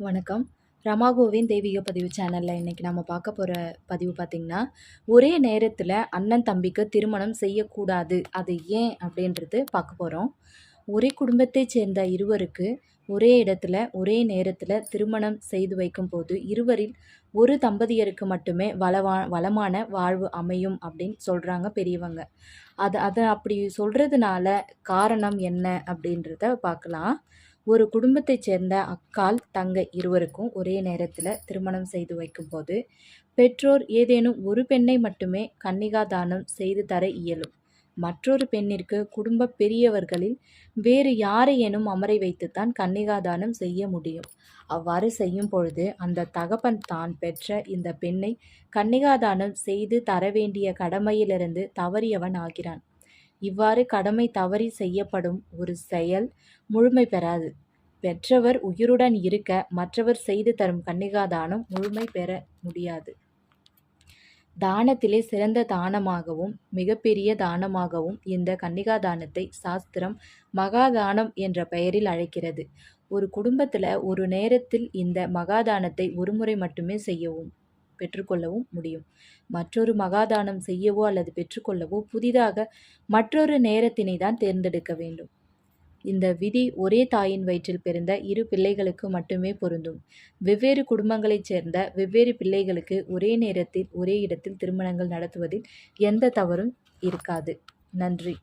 வணக்கம். ரமாகோவின் தெய்வீக பதிவு சேனலில் இன்றைக்கி நம்ம பார்க்க போகிற பதிவு பார்த்திங்கன்னா ஒரே நேரத்தில் அண்ணன் தம்பிக்கு திருமணம் செய்யக்கூடாது அது ஏன் அப்படின்றது பார்க்க போகிறோம் ஒரே குடும்பத்தைச் சேர்ந்த இருவருக்கு ஒரே இடத்துல ஒரே நேரத்தில் திருமணம் செய்து வைக்கும்போது இருவரில் ஒரு தம்பதியருக்கு மட்டுமே வளவா வளமான வாழ்வு அமையும் அப்படின்னு சொல்கிறாங்க பெரியவங்க. அது அதை அப்படி சொல்கிறதுனால காரணம் என்ன அப்படின்றத பார்க்கலாம். ஒரு குடும்பத்தைச் சேர்ந்த அக்கால் தங்கை இருவருக்கும் ஒரே நேரத்தில் திருமணம் செய்து வைக்கும்போது பெற்றோர் ஏதேனும் ஒரு பெண்ணை மட்டுமே கன்னிகா தானம் செய்து தர இயலும். மற்றொரு பெண்ணிற்கு குடும்ப பெரியவர்களில் வேறு யாரையேனும் அமரை வைத்துத்தான் கன்னிகாதானம் செய்ய முடியும். அவ்வாறு செய்யும் பொழுது அந்த தகப்பன் தான் பெற்ற இந்த பெண்ணை கன்னிகாதானம் செய்து தர வேண்டிய கடமையிலிருந்து தவறியவன் ஆகிறான். இவ்வாறு கடமை தவறி செய்யப்படும் ஒரு செயல் முழுமை பெறாது. பெற்றவர் உயிருடன் இருக்க மற்றவர் செய்து தரும் கன்னிகாதானம் முழுமை பெற முடியாது. தானத்திலே சிறந்த தானமாகவும் மிகப்பெரிய தானமாகவும் இந்த கன்னிகாதானத்தை சாஸ்திரம் மகாதானம் என்ற பெயரில் அழைக்கிறது. ஒரு குடும்பத்தில் ஒரு நேரத்தில் இந்த மகாதானத்தை ஒருமுறை மட்டுமே செய்யவும் பெற்றுக்கொள்ளவும் முடியும். மற்றொரு மகாதானம் செய்யவோ அல்லது பெற்றுக்கொள்ளவோ புதிதாக மற்றொரு நேரத்தினை தான் தேர்ந்தெடுக்க வேண்டும். இந்த விதி ஒரே தாயின் வயிற்றில் பிறந்த இரு பிள்ளைகளுக்கு மட்டுமே பொருந்தும். வெவ்வேறு குடும்பங்களைச் சேர்ந்த வெவ்வேறு பிள்ளைகளுக்கு ஒரே நேரத்தில் ஒரே இடத்தில் திருமணங்கள் நடத்துவதில் எந்த தவறும் இருக்காது. நன்றி.